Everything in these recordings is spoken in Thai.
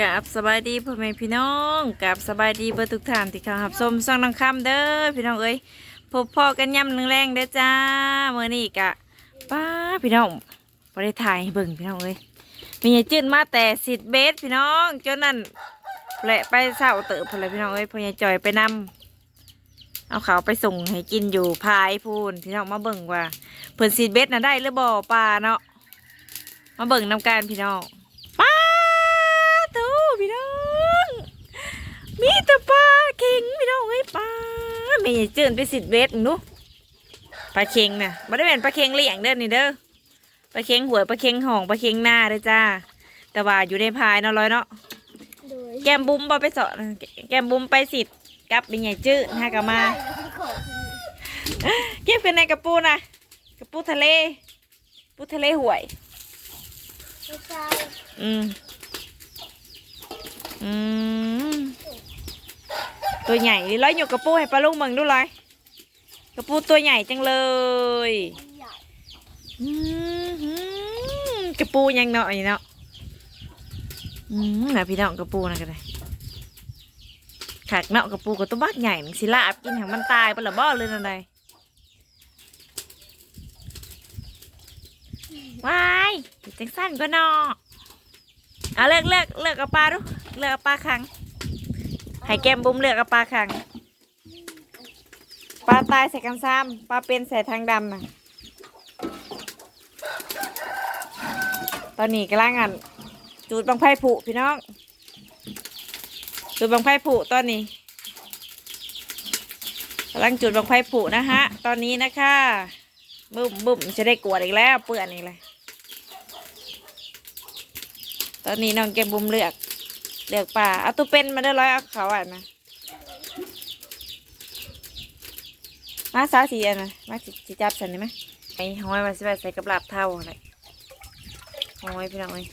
กับสบายดีพ่อแม่พี่น้องกับสบายดีเบอร์ทุกท่านที่เข้าหับชมซ่องน้องคำเด้อพี่น้องเอ้ยพบพ่อกันย่ำหนึ่งแรงเด้อจ้าเมื่อนี้กะป้าพี่น้องบริถ่ายเบิ่งพี่น้องเอ้ยมีไงจืดมาแต่สิทธิ์เบสพี่น้องจนนั่นแหละไปเศร้าเติบพนเลพี่น้องเอ้ยพ่อใหญ่จอยไปนำเอาเขาไปส่งให้กินอยู่พายพูนพี่น้องมาเบิ่งว่าเพิ่นสิทธิ์เบสน่ะได้หรือบ่ปลาเนาะมาเบิ่งนำการพี่น้อง ป้าตูพี่น้อง มีแต่ปลา เค็งพี่น้องเอ้ยปลาไม่ใช่จืดไปสิบเวทหนูปลาเค็งน่ะไม่ได้เป็นปลาเค็งเลี้ยงเด้อนี่เด้อปลาเค็งหวยปลาเค็งห่องปลาเค็งหน้าเด้อจ้า แต่ว่าอยู่ในพายเนาะร้อยเนาะโดยแก้มบุ้มบ่ไปสอนแก้มบุ้มไปสิกลับเป็นใหญ่จืดฮะกลับมาเก็บกันในกระปูนะกระปูทะเลปูทะเลหวยไม่ใช่อืมอืม ตัวใหญ่ร้อยอยู่กระปูให้ปลาลูกมืองดูเลยกระปูตัวใหญ่จังเลยกระปูยังเนาะอยู่เนาะอืมนะพี่น้องกระปูนะกันเลยขากเนาะกระปูกับตัวบักใหญ่สิลาบกินหางมันตายปละบ่เลยนั่นใดวายจังสั้นก็นอเอาเลือกเลือกเลือกเอาปลาดูเลือกเอาปลาคัง ให้แก้มบุ้มเลือกเอาปลาคัง ปลาตายใส่กันซ้ำปลาเป็นใส่ทางดำน่ะ ตอนนี้กำลังอะจูดบังไพ่ผุพี่น้อง จูดบังไพ่ผุตอนนี้กำลังจุดบังไพ่ผุนะฮะ ตอนนี้นะคะบุ้มบุ้มจะได้กวดอีกแล้ว เปื่อนอีกเลย ตอนนี้น้องเก็บบุ้มเลือก เลือกป่าเอาตัวเป็นมาได้ร้อยเอาเขาอะนะมาสาวสีอันนะมาสิสิจับฉันได้ไหมไอ้ห้อยมาสิไปใส่กระลาบเท่าอะไรโอ้ยพี่น้องเอ้ย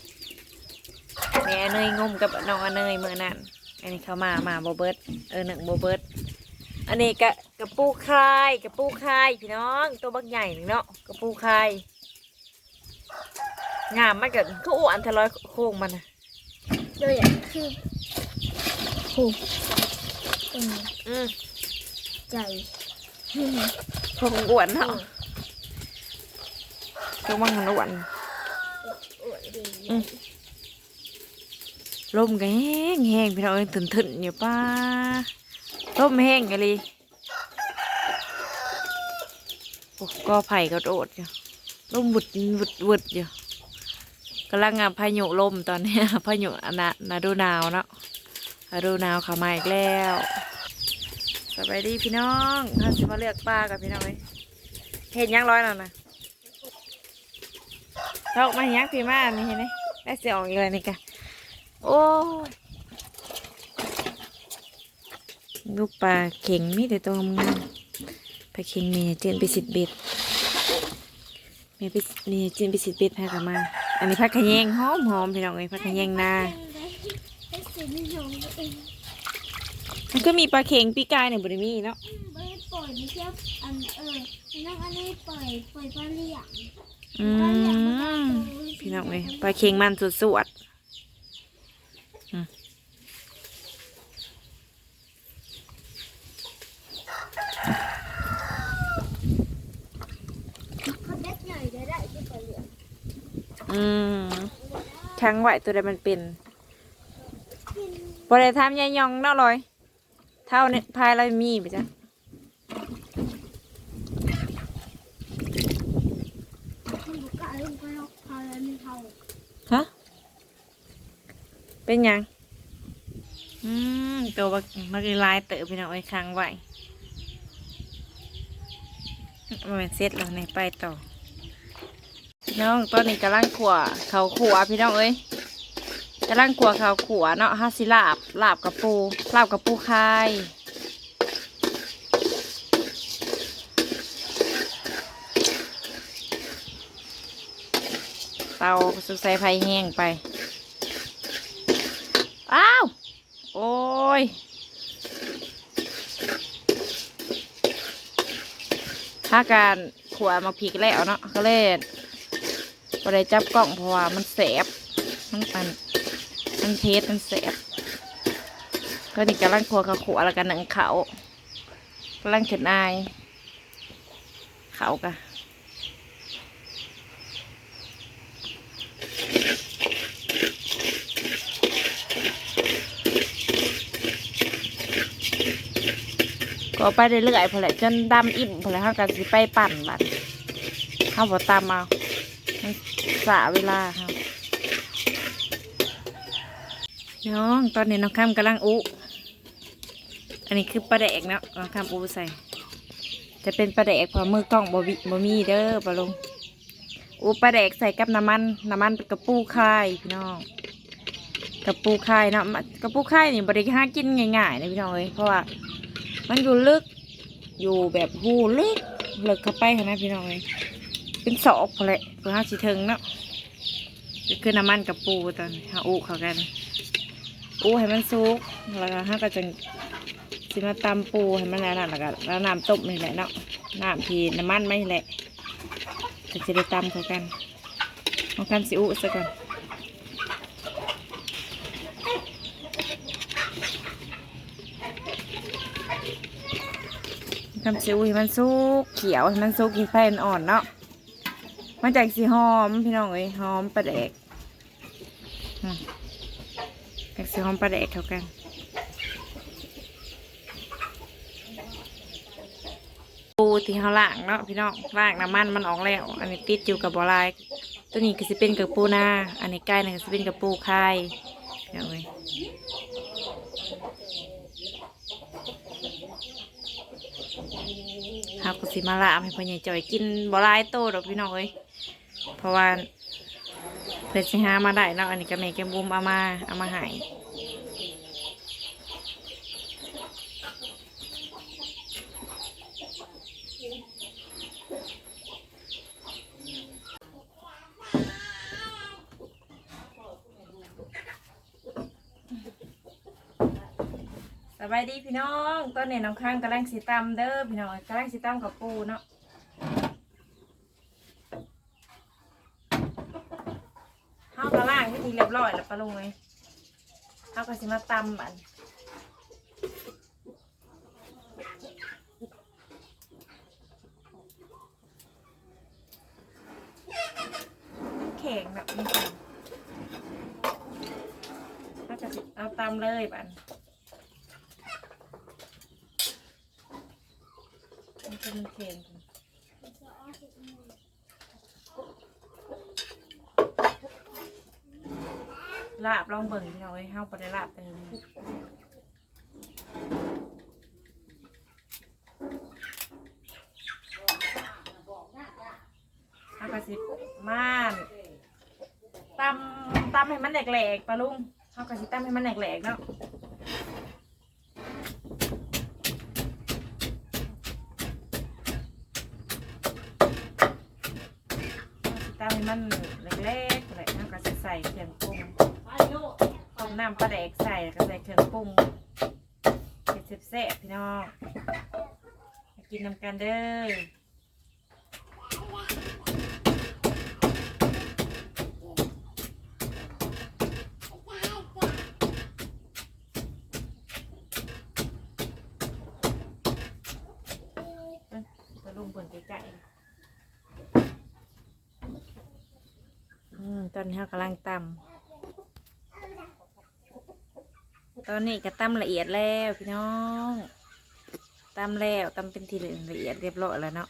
แม่เนยงมกับน้องอเนยเมื่อนั้นอันนี้เขามามาโบเบิร์ตเออหนึ่งโบเบิร์ตอันนี้กะกระปูคายกระปูคายพี่น้องตัวบักใหญ่หนึ่งเนาะกระปูคายงามมากเกิดก็อ้วนทะลอยโค้งมันนะโดยอะ คือผูกอืมอืมใจโค้งอ้วนเนาะโค้งมันอ้วนอวดดีอืมลมก็แห้งแห้งพี่น้องเอ้ยถึนถึนๆอยู่ป้าลมแห้งกันเลยโอ้ก็ไผ่ก็โดดอยู่ลมบุดบุดบุดอยู่กำลังงาพายุลมตอนนี้พายุอนนะนาดูนาวเนาะนาดูหนาวเขามาอีกแล้วสบายดีพี่น้องถ้าจะมาเลือกปลากับพี่น้องเลยเห็นยังร้อยแล้วนะเรามาเห็นยังพี่มานี่เห็นไหมได้เสียออกอีกเลยนี่กะโอ้ลูกปลาเข่งมีแต่ตัวงามปลาเข่งเมียเจนไปสิบเบ็ดเมียไปเมียเจนไปสิบเบ็ดพากันมา อันนี้ผักขะแยงหอมหอมพี่น้องเอ้ยผักขะแยงนาได้สีไม่ยอมเองมันก็มีปลาเข่งปีกายเนี่ยบริมีเนาะไม่ได้ปล่อยไม่เที่ยวอันเออนั่งอันนี้ปล่อยปล่อยปลาเลี้ยงอืมพี่น้องเอ้ยปลาเข่งมันสุดสวดอืม เขาเด็กใหญ่ได้ได้ที่ปล่อยเลี้ยง อืมช้างไหวตัวใดมันเป็นกินบริทำยายยองเนาะลอย เท่านี้พายเรามีไปจ้ะฮะ เป็นยัง อืม ตัวบักมักลายเต๋อพี่น้องไอ้ค้างไหวมันเป็นเซตแล้วในไปต่อ พี่น้องตอนนี้กำลังขัวเขาขัวพี่น้องเอ้ยกำลังขัวเขาขัวเนาะฮัสิลาบลาบกับปูลาบกับปูคายเตาสุกใส่ไฟแห้งไป อ้าว โอ้ยถ้าการขวามาพริกแล้วเนาะก็เล่น พอได้จับกล้องเพราะว่ามันแสบมันปันมันเทสมันแสบก็นี่กำลังครัวข้าวขวแล้วกันหนังเขากำลังเข็นอายเขากะก็ไปเรื่อยๆพอแหละจนดำอิ่มพอแล้วเขากันสิไปปั่นบัดเขาบอกตามเอา สาเวลาครับน้องตอนนี้น้องข้ามกำลังอุ อันนี้คือปลาแดกเนาะน้องข้ามอุใส่ จะเป็นปลาแดกเพอมือกล้องบวิบมีเด้อปลาลงอุปลาแดกใส่กับน้ำมันน้ำมันกระปูค่ายพี่น้องกระปูค่ายเนาะมันกระปูค่ายนี่บริหากินง่ายๆนะพี่น้องเอ้ยเพราะว่ามันอยู่ลึกอยู่แบบหูลึกเลิกเข้าไปค่ะนะพี่น้องเอ้ย เป็นศอกพอแหละเพื่อห้าสิถึงเนาะก็คือน้ำมันกระปูตอนห้าอุเขากันอุให้มันสุกแล้วก็ห้าก็จะสิมาตำปูให้มันแล้วนั่นแล้วก็แล้วน้ำต้มนี่แหละเนาะน้ำทีน้ำมันไม่แหละจะจะได้ตำเขากันเอากันสิอุซะก่อนทำซิวให้มันสุกเขียวให้มันสุกกินไฟอ่อนเนาะ มันจากสีหอมพี่น้องเอ้ยหอมปลาแดกอืมจากสีหอมปลาแดกเข้ากันปูที่เขาล่างเนาะพี่น้องล่างน้ำมันมันออกแล้ว อันนี้ติดอยู่กับบัวลายตัวนี้ก็จะเป็นกับปูหน้าอันนี้ใกล้นี่ก็จะเป็นกับปูไข่เดี๋ยวเลยเขาก็สิมาลาให้พ่อใหญ่จอยกินบัวลายโตดอกพี่น้องเอ้ย ราะว่าเพื่อสิหามาได้เนาะอันนี้ก็แม่แกมบุมเอามาเอามาหายสบายดีพี่น้องตอนนี้น้องข้างกำลังสีตำเด้อพี่น้องกำลังสีตำกับปูเนาะเฮากระล่างพิ ธีเรียบร้อยแล้วปลงเลยเฮาก็สิมาตำบันแข็งแบบนี้ค่ะเฮาก็สิเอาตำเลยบันมันจะมันเค็ม ลาบลองเบิ่งพี่น้องเอ้ยเฮาบ่ได้ลาบเต็มเฮาก็สิม่านตำตำให้มันแหลกๆปะลุงเฮาก็สิตำให้มันแหลกๆเนาะตามให้มันเล็กๆอะไรน้ำก็จะใส่เครื่อง น้ำปลาแดกใส่แล้วก็ใส่เครื่องปรุงเผ็ดแซ่บๆพี่น้องมากินน้ำกันเด้อลุงเปิดใกล้ๆอืมตอนนี้เรากำลังตำ ตอนนี้ก็ตำละเอียดแล้วพี่น้องตำแล้วตำเป็นทีละเอียดเรียบร้อยแล้วเนาะ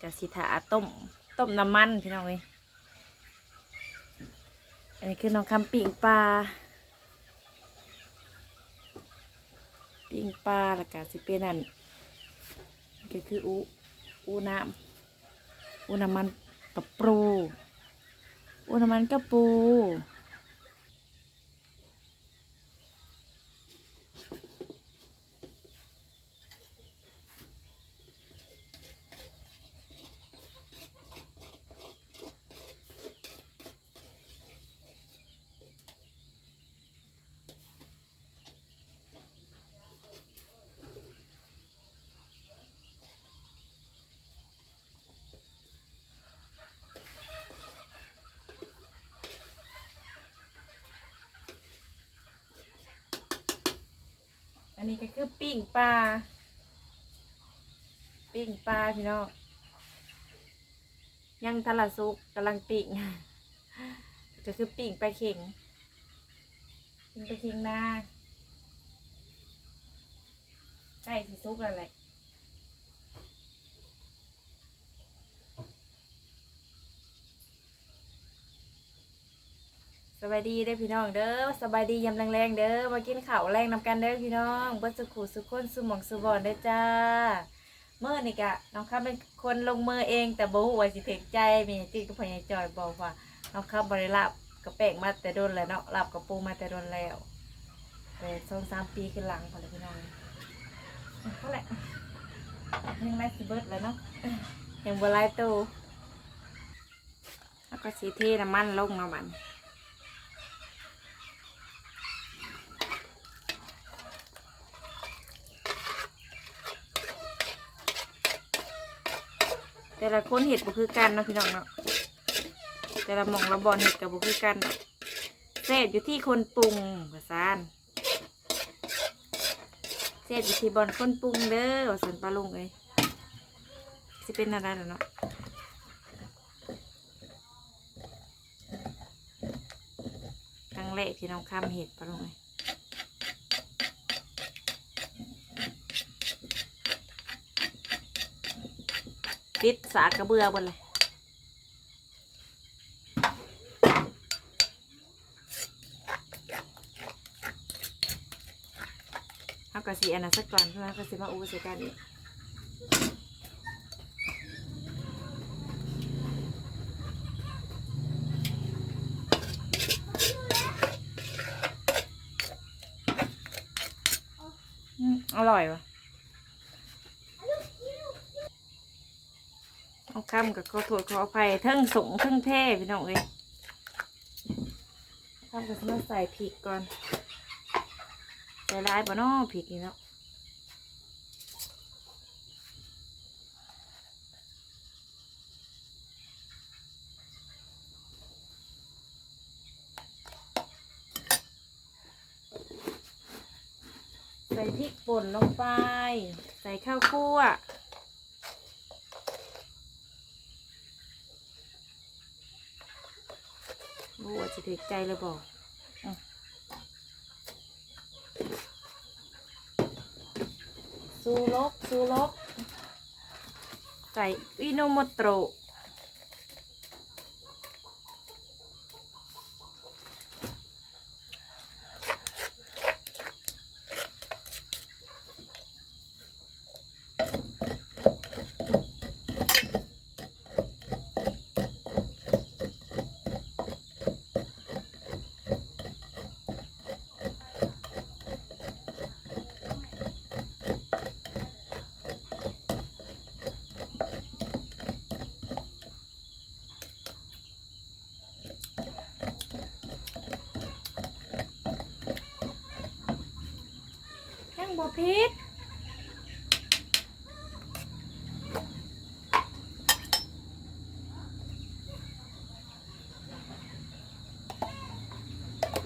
กะสิถาต้มต้มน้ำมันพี่น้องเอ้ยอันนี้คือน้องคำปิ่งปลาปิ่งปลาแล้วก็สิเป็นอันก็คืออูอูน้ำอูน้ำมันกับปรูอุณมันกระปู อันนี้ก็คือปิ้งปลา ปิ้งปลาพี่น้อง ยังทะละซุกกำลังปิ้งก็คือปิ้งปลาเข็งปิ้งปลาเข็งนาใกล้สิซุกอะไรหละ สบายดีเด้อพี่น้องเด้อสบายดียำแรงๆเด้อมากินข้าวแรงนำกันเด้อพี่น้องเบิดสุขุสุขคนสุหมองสุบอนเด้อจ้าเมื่อนี่กะน้องข้าเป็นคนลงมือเอง แต่บ่ฮู้ว่าสิถึกใจมีจิตกับพญายจอยบอกว่าน้องข้าบริลาบกระแป้งมาแต่โดนแล้วเนาะลาบกระปูมาแต่โดนแล้วแต่สองสามปีขึ้นหลังพอแล้วพี่น้องก็แหละยังไรสิเบิร์ดแล้วเนาะยังบ่ไล่ตู้แล้วก็สีเทน้ำมันลงเนาะมัน แต่ละคนเห็ดบ่คือกันเนาะพี่น้องเนาะแต่ละหมองละบอลเห็ดกับบ่คือกันเนาะแซ่บอยู่ที่คนปรุงภาษานแซ่บอยู่ที่บอลคนปรุงเด้อว่าสันปลาลุงเอ้ยสิเป็นอะไรเนาะครั้งแรกที่น้องข้ามเห็ดปลาลุงเอ้ย ติดสากกระเบือบนเลยเอากระสีอันนั้นสักก่อนเพื่อนกระสีมาอูใส่กันอีกอืมอร่อยวะ เอาคำ กับขอโทษขออภัยทั้งสงทั้งเท่พี่น้องเอ้ยคำกับมาใส่พริกก่อนใส่ร้ายบ่นาะพริกนี่เนาะใส่พริกป่นลงไป ใส่ข้าวคั่ว โอ้จะถึกใจเลยบอกอืมซูลกซูลกใส่อิโนโมโตะ พิษ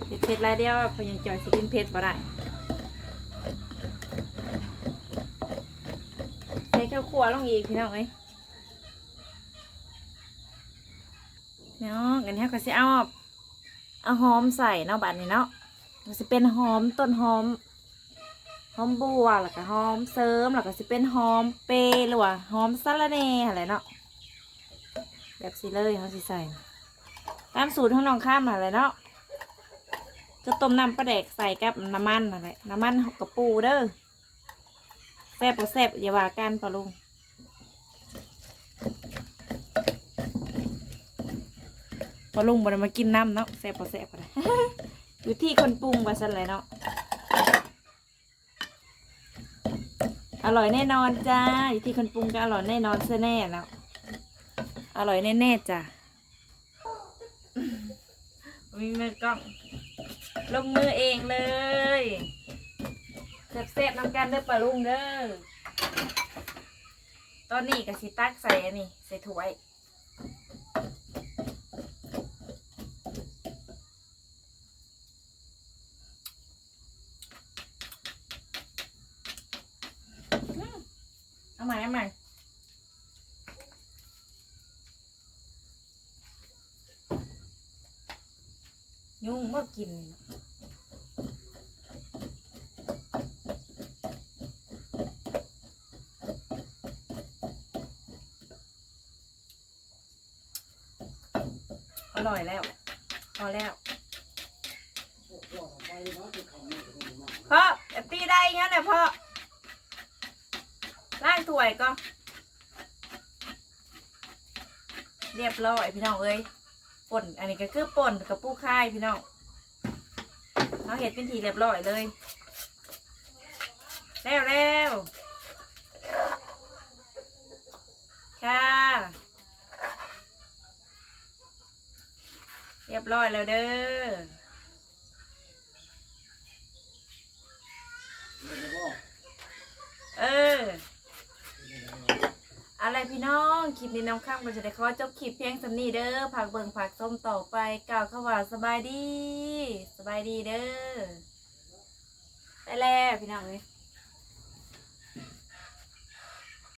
เผ็ดเผ็ดๆหลายเดียวพยังจอยสิกินเผ็ดบ่ได้ใส่ข้าวคั่วลงอีกพี่น้องเอ้ยน้องอันนี้เขาก็สิเอาเอาหอมใส่เนาะบัดนี้เนาะมันสิเป็นหอมต้นหอม หอมบัวแล้วก็หอมเสริมแล้วก็สิเป็นหอมเปรหรือว่าหอมสะระแหน่อะไรเนาะแบบสิเลยเขาสิใส่ตามสูตรของน้องข้ามอะไรเนาะจะต้มน้ำปลาแดกใส่กับน้ำมันอะไรน้ำมันกับปูเด้อแซ่บบ่แซ่บอย่าว่ากันปะลุงปะลุงบ่ได้มากินน้ำเนาะแซ่บบ่แซ่บอะไรอยู่ที่คนปรุงว่าซั่นแหละเนาะ อร่อยแน่นอนจ้าอยู่ที่คนปรุงก็อร่อยแน่นอนซะแน่แล้ว อร่อยแน่ๆจ้ะมีมือกล้องลงมือเองเลยแซ่บๆน้ำกันเด้อปลาลุงเด้อตอนนี้กะสิตักใส่อันนี้ใส่ถ้วย อ เอา ใหม่เอาใหมยุ่งเมื่อกินอร่อยแล้ว พอแล้วพ่อตีได้เงั้นนะพ่อ ล้างถ้วยก็ เรียบร้อยพี่น้องเอ้ยป่นอันนี้ก็คือป่นกับปูค่ายพี่น้องเราเห็ดเป็นทีเรียบร้อยเลยเร็วเร็วค่ะเรียบร้อยแล้วเด้ออ อะไรพี่น้ องคลิปนี้น้ำข้ามเราจะได้ขอจบคลิปเพียงสำนีเด้อผักเบิงผักส้มต่อไปกล่าวเข้าว่าสบายดี สบายดีเด้อไปแล้วพี่น้องเลย